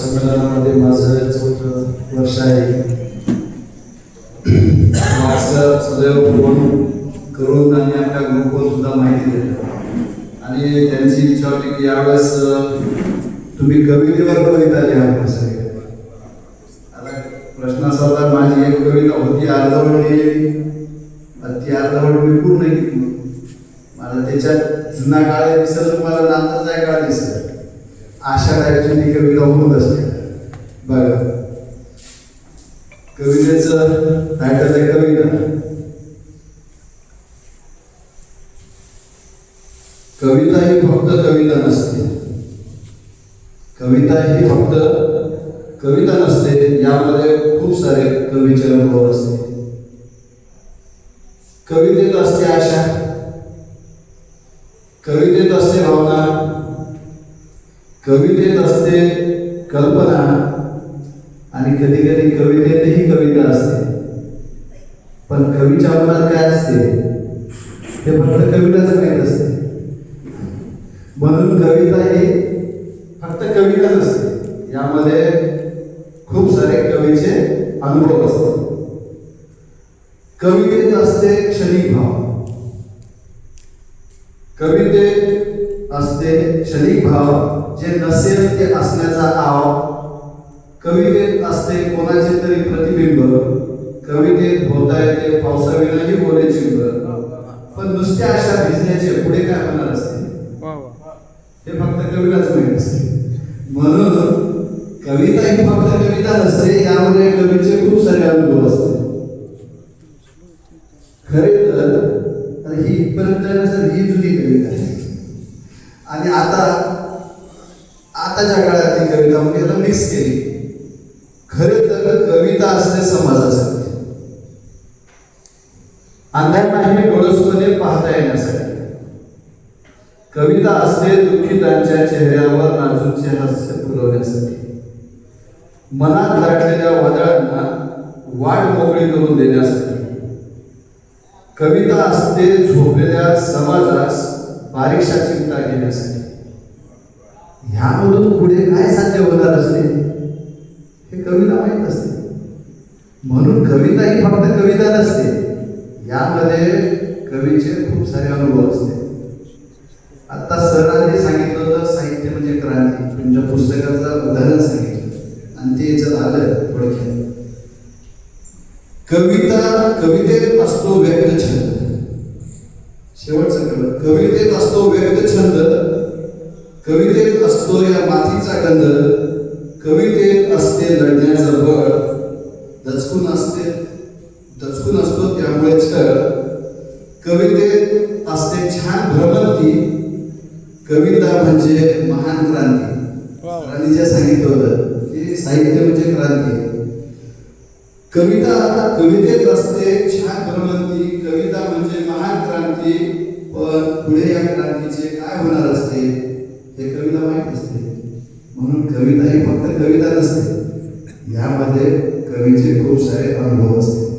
संमेलनामध्ये माझं चौथं वर्ष आहे. माझं सदैव फोन करून आणि आपल्या ग्रुपवर सुद्धा माहिती देतात आणि त्यांची इच्छा होती की यावेळेस तुम्ही कवितेवर कविता लिहा आता प्रश्न असा होता माझी एक कविता होती अर्धवट लिहिली ती अर्धवट मी पूर्ण केली. मला त्याच्यात जुना काळ दिसत मला नाताचा काळ दिसत. अशा टाईपची ती कविता होत असते. बघा. कवितेचं टायटल आहे कविता. कविता ही फक्त कविता नसते. कविता ही फक्त कविता नसते यामध्ये खूप सारे कवीचे अनुभव असते. कवितेत असते आशा. कवितेत असते भावना. कवितेत असते कल्पना आणि कधी कधी कवितेतही कविता असते. पण कवीच्या मनात काय असते? ते फक्त कविताच माहीत असते. म्हणून कविता ही फक्त कविता नसते यामध्ये खूप सारे कवीचे अनुभव असतात. कवितेत असते क्षणिक भाव. कवितेत असते क्षणिक भाव. जे नसेल ते असण्याचा आव कवितेत असते कोणाचे तरी प्रतिबिंब कवितेत होता येते पावसाविनाही बोले चिंब. पण नुसत्या अशा भिजण्याचे पुढे काय होणार असते? हे फक्त कविताच माहीत असते. म्हणून कविता ही फक्त कविता नसते यामध्ये कवीचे खूप सारे अनुभव असते. खरे तर ही इथपर्यंत ही जुनी कविता आहे. आणि आता आताच्या काळात कविता म्हणजे याला मिक्स केली. खरे तर कविता असते समाजासाठी. अंधांनाही डोळसपणे पाहता येण्यासाठी. कविता असते दुःखितांच्या चेहऱ्यावर नाजूकचे हास्य फुलवण्यासाठी. मनात दाटलेल्या वादळांना वाट मोकळी करून देण्यासाठी. कविता असते झोपलेल्या समाजास बारीकशा चिंता घेण्यासाठी. ह्यामधून पुढे काय साध्य होणार असते? हे कविता माहीत असते. म्हणून कविता ही फक्त कविता नसते यामध्ये कवीचे खूप सारे अनुभव असते. आता सरांनी सांगितलं होतं साहित्य म्हणजे क्रांती. तुमच्या पुस्तकाचं उदाहरण सांगितलं. आणि ते याचं आलं थोडक्यात. कविता कवितेत असतो व्यक्त छंद. शेवटचं कवितेत असतो व्यक्त छंद. कवितेत असतो या मातीचा गंध कवितेत असते लढण्याचं बळ दचकून असते दचकून असतो त्यामुळे छळ. कवितेत असते छान भ्रमंती कविता म्हणजे महान क्रांती. आणि जे सांगितलं होतं की साहित्य म्हणजे क्रांती. कविता कवितेत असते छान भ्रमंती कविता म्हणजे महान क्रांती पण पुढे या क्रांतीचे काय होणार असते? हे कविता माहीत असते म्हणून कविता ही फक्त कविता नसते. यामध्ये कवीचे खूप सारे अनुभव असते.